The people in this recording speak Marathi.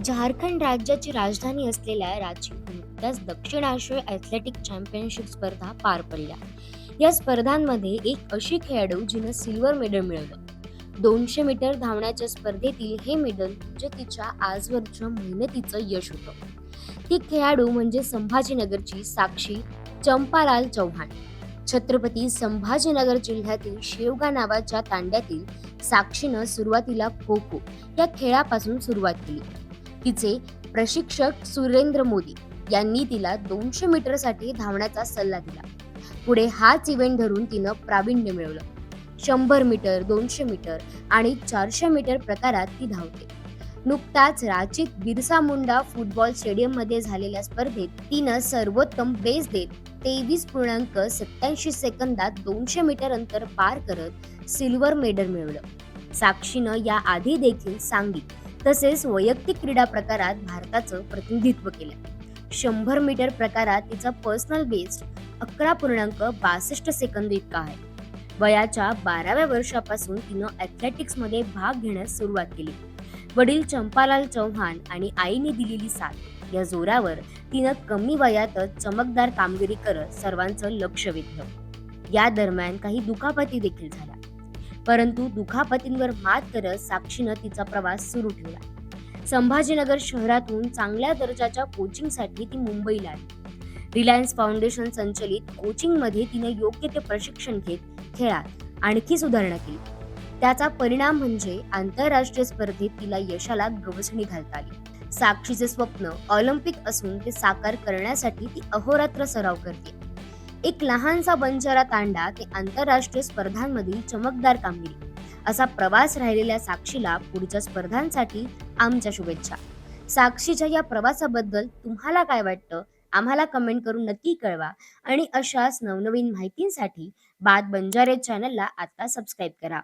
झारखंड राज्याची राजधानी असलेल्या रांची नुकत्याच दक्षिण आशियाई ॲथलेटिक चॅम्पियनशिप स्पर्धा पार पडल्या. या स्पर्धांमध्ये एक अशी खेळाडू जिनं सिल्वर मेडल मिळवलं. दोनशे मीटर धावण्याच्या स्पर्धेतील हे मेडल म्हणजे तिच्या आजवरच्या मेहनतीचं यश होतं. ती खेळाडू म्हणजे संभाजीनगरची साक्षी चंपालाल चौहान छत्रपती संभाजीनगर जिल्ह्यातील शेवगा नावाच्या तांड्यातील साक्षीनं सुरुवातीला खो खो या खेळापासून सुरुवात केली. तिचे प्रशिक्षक सुरेंद्र मोदी यांनी तिला दोनशे मीटरसाठी धावण्याचा सल्ला दिला. पुढे हाच इव्हेंट धरून तिनं प्रावीण्य मिळवलं. शंभर मीटर दोनशे मीटर आणि चारशे मीटर प्रकारात ती धावते. नुकताच रांचीत बिरसा मुंडा फुटबॉल स्टेडियममध्ये झालेल्या स्पर्धेत तिनं सर्वोत्तम बेस देत तेवीस पूर्णांक सत्याऐंशी सेकंदात दोनशे मीटर अंतर पार करत सिल्वर मेडल मिळवलं. साक्षीनं या आधी देखील सांगितलं. तसेच वैयक्तिक क्रीडा प्रकारात भारताचं प्रतिनिधित्व केलं. शंभर मीटर प्रकारात तिचा पर्सनल बेस्ट अकरा पूर्णांक बासष्ट सेकंद इतका आहे. वयाच्या बाराव्या वर्षापासून तिनं ॲथलेटिक्समध्ये भाग घेण्यास सुरुवात केली. वडील चंपालाल चौहान आणि आईने दिलेली साथ या जोरावर तिनं कमी वयातच चमकदार कामगिरी करत सर्वांचं लक्ष वेधलं. या दरम्यान काही दुखापती देखील झाल्या. परंतु दुखापतींवर मात करत साक्षीनं तिचा प्रवास सुरू ठेवला. संभाजीनगर शहरातून चांगल्या दर्जाच्या कोचिंगसाठी ती मुंबईला आली. रिलायन्स फाउंडेशन संचलित कोचिंगमध्ये तिने योग्य ते प्रशिक्षण घेत खेळात आणखी सुधारणा केली. त्याचा परिणाम म्हणजे आंतरराष्ट्रीय स्पर्धेत तिला यशाला गवसणी घालता आली. साक्षीचे स्वप्न ऑलिम्पिक असून ते साकार करण्यासाठी ती अहोरात्र सराव करते. एक लहानसा बंजारा तांडा ते आंतरराष्ट्रीय स्पर्धांमधील चमकदार कामगिरी. असा प्रवास राहिलेल्या साक्षीला पुढच्या स्पर्धांसाठी आमच्या शुभेच्छा. साक्षीच्या या प्रवासाबद्दल तुम्हाला काय वाटतं? आम्हाला कमेंट करून नक्की कळवा. आणि अशाच नवनवीन माहितींसाठी बाद बंजारे चॅनलला आता सबस्क्राईब करा.